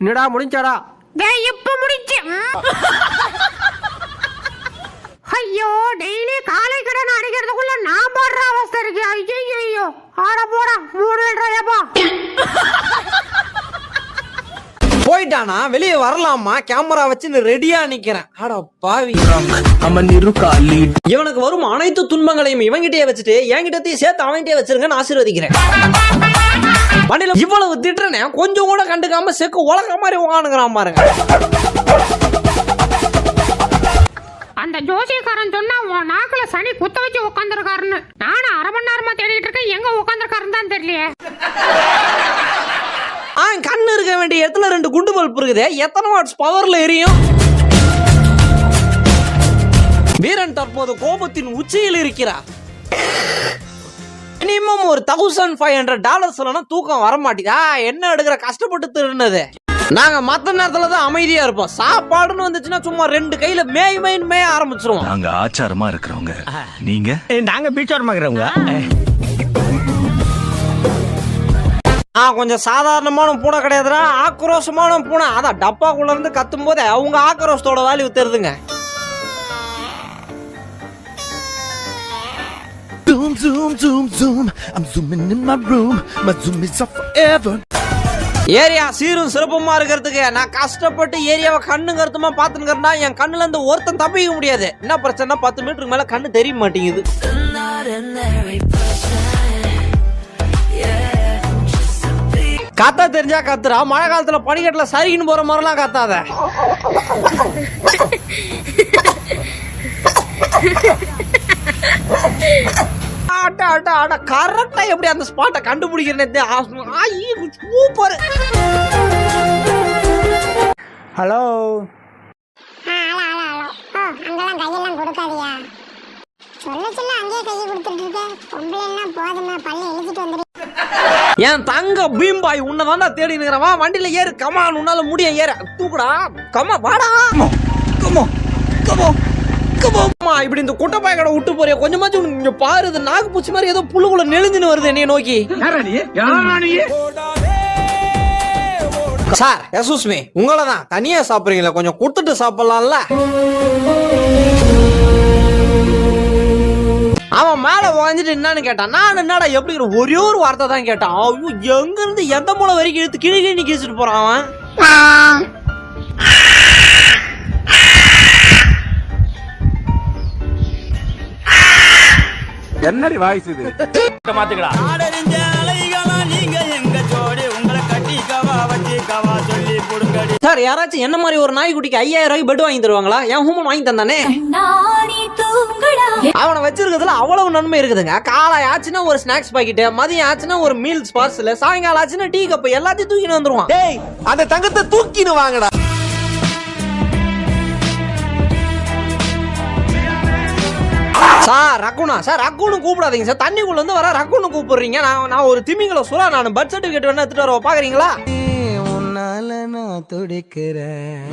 என்னடா முடிஞ்சாடா? டேய் இப்ப முடிஞ்சு? ஐயோ டெய்லி காலை கடன் அடிக்கிறதுக்குள்ள நான் போடுற அவஸ்தை இருக்கு. ஐயோ ஐயோ ஆட போடா மூணு லிட்டரையாப்பா போயிட்டானா? வெளியே வரலாமா? கேமரா வச்சு ரெடியா நிக்கிறேன். அட பாவி. இவனுக்கு வரும் அனைத்து துன்பங்களையும் இவங்கிட்டே வச்சுட்டு என்கிட்டத்தையும் சேர்த்து அவன்கிட்டயே வச்சிருங்கன்னு ஆசீர்வதிக்கிறேன். வண்டியில இவ்வளவு திட்டுறனே கொஞ்சம் கூட கண்டுக்காம செக்கு உலக மாதிரி உட்காந்துக்கிறான் பாருங்க. அந்த ஜோசியக்காரன் சொன்னா உன் நாக்குல சனி குத்த வச்சு உட்காந்துருக்காருன்னு நானும் அரை மணி நேரமா தேடிட்டு இருக்கேன் எங்க உட்காந்துருக்காருன்னு தான் தெரியலையே. ஆ கண்ணு இருக்க வேண்டிய இடத்துல ரெண்டு குண்டு பல்ப் இருக்குது. எத்தனை வாட்ஸ் பவர்ல எரியும்? வீரன் தற்போது கோபத்தின் உச்சியில் இருக்கிறார். மினிமம் ஒரு தௌசண்ட் ஃபைவ் ஹண்ட்ரட் டாலர்ஸ் இல்லைன்னா தூக்கம் வர மாட்டேதா என்ன எடுக்கிற? கஷ்டப்பட்டு திருடுனது. நாங்க மத்த நேரத்துல தான் அமைதியா இருப்போம். சாப்பாடுன்னு வந்துச்சுன்னா சும்மா ரெண்டு கையில மேய் மேய்னு மேய ஆரம்பிச்சிருவோம். நாங்க ஆச்சாரமா இருக்கிறவங்க. நீங்க? நாங்க பீச்சோரமா இருக்கிறவங்க. ஆ. கொஞ்சம் சாதாரணமான பூனை கிடையாதுடா. ஆக்ரோஷமான பூனை. அதான் டப்பாக்குள்ள இருந்து கத்தும் போதே அவங்க ஆக்ரோஷத்தோட வேல்யூ தெரிதுங்க. Zoom, zoom, zoom. I'm zooming in my room. My zoom is off forever. Area சீரும் சிறப்புமா இருக்கிறதுக்கு நான் கஷ்டப்பட்டு ஏரியாவை கண்ணு கருத்துமா பாத்துன்னு என் கண்ணுல இருந்து ஒருத்தன் தப்பிக்க முடியாது என்ன பிரச்சனை பத்து மீட்டருக்கு மேல கண்ணு தெரிய மாட்டேங்குது கத்த தெரிஞ்சா கத்துறா மழை காலத்துல படிக்கட்டுல சரிக்கின்னு போற மாதிரிலாம் கத்தாத ஆட்ட ஆட்ட ஆட்ட கரெக்டா எப்படி அந்த ஸ்பாட்டை கண்டுபிடிக்கிறேன் சூப்பர். ஹலோ அங்கெல்லாம் கையெல்லாம் கொடுக்காதியா. சொல்ல சொல்ல அங்கேயே கையை கொடுத்துட்டு இருக்க. பொம்பளைன்னா போதுமா? பல்ல இழுத்துட்டு வந்துடு என் தங்க பீம்பாய் உன்னை தேடி நிக்கிறவா வண்டியில ஏறு. கமான் உன்னால முடியும். ஏற. தூக்குடா. கமா வாடா. கமோ கமோ கமோ இப்படி இந்த குட்டப்பாய கடை விட்டு போறிய? கொஞ்சமாச்சும் இங்க பாரு இது நாக்கு பூச்சி மாதிரி ஏதோ புழுகுல நெளிஞ்சுன்னு வருது என்னைய நோக்கி. சார் எசூஸ் மீ உங்களை தான். தனியா சாப்பிடுறீங்களா கொஞ்சம் கொடுத்துட்டு சாப்பிடலாம்ல? அவன் மேல உக்காந்துட்டு என்னன்னு கேட்டான். நான் என்னடா எப்படிங்கிற ஒரே ஒரு வார்த்தை தான் கேட்டான். ஐயோ எங்க இருந்து எந்த மூலை வரைக்கும் எடுத்து கிழி கிழி கிழிச்சிட்டு போறான் அவன்? என்னடி வாய்ஸ் இது? மாத்துக்கடா. சார் யாராச்சும் என்ன மாதிரி ஒரு நாய்க்குட்டிக்கு ஐயாயிரம் ரூபாய்க்கு பெட் வாங்கி தருவாங்களா? என் ஹூமன் வாங்கி தந்தானே. அவனை வச்சிருக்கிறதுல அவ்வளவு நன்மை இருக்குதுங்க. காலை ஆச்சுன்னா ஒரு ஸ்நாக்ஸ் பாக்கெட் மதியம் ஆச்சுன்னா ஒரு மீல்ஸ் பார்சல் சாயங்காலம் ஆச்சுன்னா டீ கப் எல்லாத்தையும் தூக்கின்னு வந்துருவான். டேய் அந்த தங்கத்தை தூக்கின்னு வாங்கடா. சார் ரக்குனா சார் ரக்குன்னு கூப்பிடாதீங்க சார். தண்ணிக்குள்ள இருந்து வர ரக்குன்னு கூப்பிடுறீங்க. நான் நான் ஒரு திமிங்கல சுறா நான் பர்த் சர்டிபிகேட் வேணா எடுத்துட்டு வர பாக்குறீங்களா? உன்னால நான் துடிக்கிறேன்.